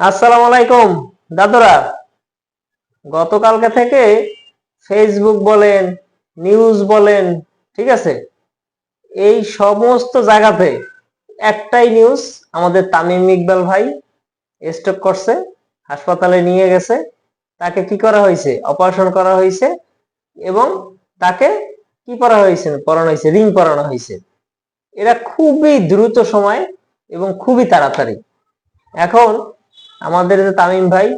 আসসালামু আলাইকুম, দাদুরা। গতকালকে থেকে ফেসবুক বলেন নিউজ বলেন, ঠিক আছে? এই সমস্ত জায়গাতে একটাই নিউজ আমাদের তামিম ইকবাল ভাই স্ট্রোক করছে, হাসপাতালে নিয়ে গেছে। তাকে কি করা হয়েছে? অপারেশন করা হয়েছে এবং তাকে কি করা হয়েছে? পরানো হয়েছে রিং পরানো হয়েছে। এরা খুবই দ্রুত সময় এবং খুবই তাড়াতাড়ি। এখন আমাদের যে তামিম ভাই,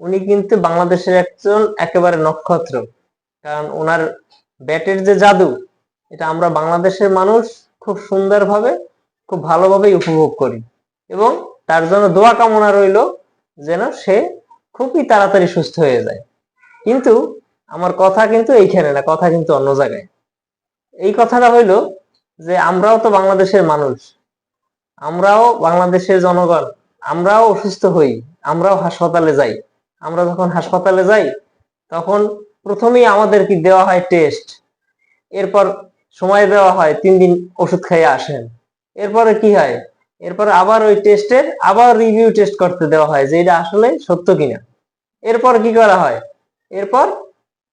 উনি কিন্তু বাংলাদেশের একজন একেবারে নক্ষত্র। কারণ ওনার ব্যাটের যে জাদু, এটা আমরা বাংলাদেশের মানুষ খুব সুন্দরভাবে, খুব ভালোভাবেই উপভোগ করি। এবং তার জন্য দোয়া কামনা রইল যেন সে খুবই তাড়াতাড়ি সুস্থ হয়ে যায়। কিন্তু আমার কথা কিন্তু এইখানে না, কথা কিন্তু অন্য জায়গায়। এই কথাটা হইল যে আমরাও তো বাংলাদেশের মানুষ। আমরাও বাংলাদেশের জনগণ। আমরাও অসুস্থ হই, আমরাও হাসপাতালে যাই। আমরা যখন হাসপাতালে যাই, তখন প্রথমেই আমাদের কি দেওয়া হয় টেস্ট এরপর সময় দেওয়া হয়, তিন দিন ওষুধ খাইয়ে আসেন। এরপরে কি হয়? এরপর আবার ওই টেস্টের আবার রিভিউ টেস্ট করতে দেওয়া হয় যে এটা আসলে সত্য কিনা। এরপর কি করা হয়? এরপর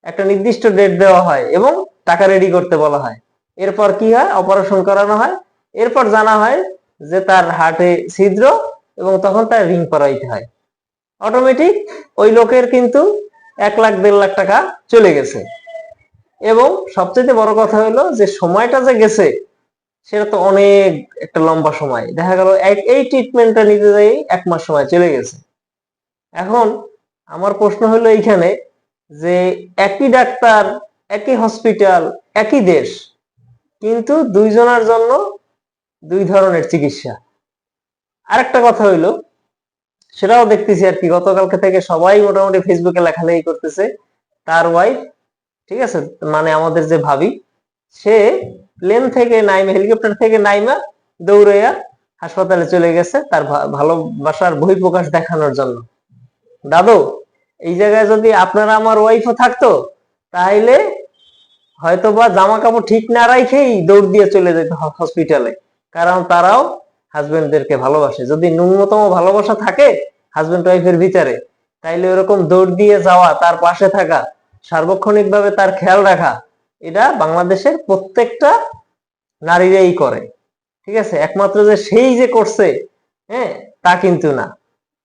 একটা নির্দিষ্ট ডেট দেওয়া হয় এবং টাকা রেডি করতে বলা হয়। এরপর কি হয়? অপারেশন করানো হয়। এরপর জানা হয় যে তার হার্টে ছিদ্র এবং তখন তার রিং করাইতে হয়। অটোমেটিক ওই লোকের কিন্তু এক লাখ, দেড় লাখ টাকা চলে গেছে। এবং সবচেয়ে বড় কথা হলো যে সময়টা যে গেছে, সেটা তো অনেক একটা লম্বা সময়। দেখা গেল এই ট্রিটমেন্টটা নিতে যাই এক মাস সময় চলে গেছে। এখন আমার প্রশ্ন হলো এইখানে যে একই ডাক্তার, একই হসপিটাল একই দেশ, কিন্তু দুইজনের জন্য দুই ধরনের চিকিৎসা। আরেকটা কথা হইল, সেটাও দেখতেছি আর কি, গতকালকে থেকে সবাই মোটামুটি ফেসবুকে লেখালেখি করতেছে, তার ওয়াইফ ঠিক আছে? মানে আমাদের যে ভাবি, সে প্লেন থেকে নাইমা হেলিকপ্টার থেকে নাইমা দৌড়াইয়া হাসপাতালে চলে গেছে তার ভালোবাসার বহিঃপ্রকাশ দেখানোর জন্য। দাদু, এই জায়গায় যদি আপনারা আমার ওয়াইফও থাকতো, তাহলে হয়তো বা জামা কাপড় ঠিক না রাখেই দৌড় দিয়ে চলে যেত হসপিটালে কারণ তারাও হাজবেন্ডদেরকে ভালোবাসে। যদি ন্যূনতম ভালোবাসা থাকে হাজবেন্ড ওয়াইফের ভিতরে, তাইলে ওরকম দৌড় দিয়ে যাওয়া, তার পাশে থাকা সার্বক্ষণিক ভাবে তার খেয়াল রাখা, এটা বাংলাদেশের প্রত্যেকটা নারীরাই করে। ঠিক আছে? একমাত্র যে সেই যে করছে হ্যাঁ তা কিন্তু না।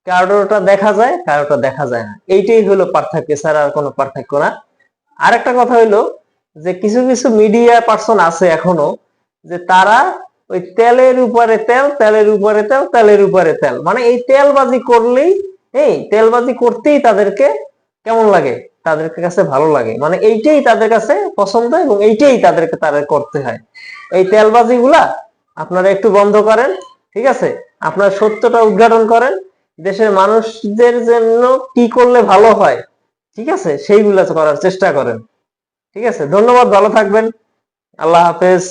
কারোটা দেখা যায় কারোটা দেখা যায় না। এইটাই হলো পার্থক্য ছাড়া আর কোনো পার্থক্য না। আর একটা কথা হইল যে কিছু কিছু মিডিয়া পার্সন আছে এখনও যে তারা ওই তেলের উপরে তেল, তেলের উপরে তেল, তেলের উপরে তেল। মানে এই তেলবাজি করলেই, এই তেলবাজি করতেই তাদেরকে কেমন লাগে? তাদের কাছে ভালো লাগে। মানে এইটাই তাদের কাছে পছন্দ এবং এইটাই তাদেরকে তাদের করতে হয়। এই তেলবাজি গুলা আপনারা একটু বন্ধ করেন, ঠিক আছে? আপনার সত্যটা উদ্ঘাটন করেন। দেশের মানুষদের জন্য কি করলে ভালো হয়, ঠিক আছে? সেইগুলা করার চেষ্টা করেন। ঠিক আছে? ধন্যবাদ, ভালো থাকবেন। আল্লাহ হাফেজ।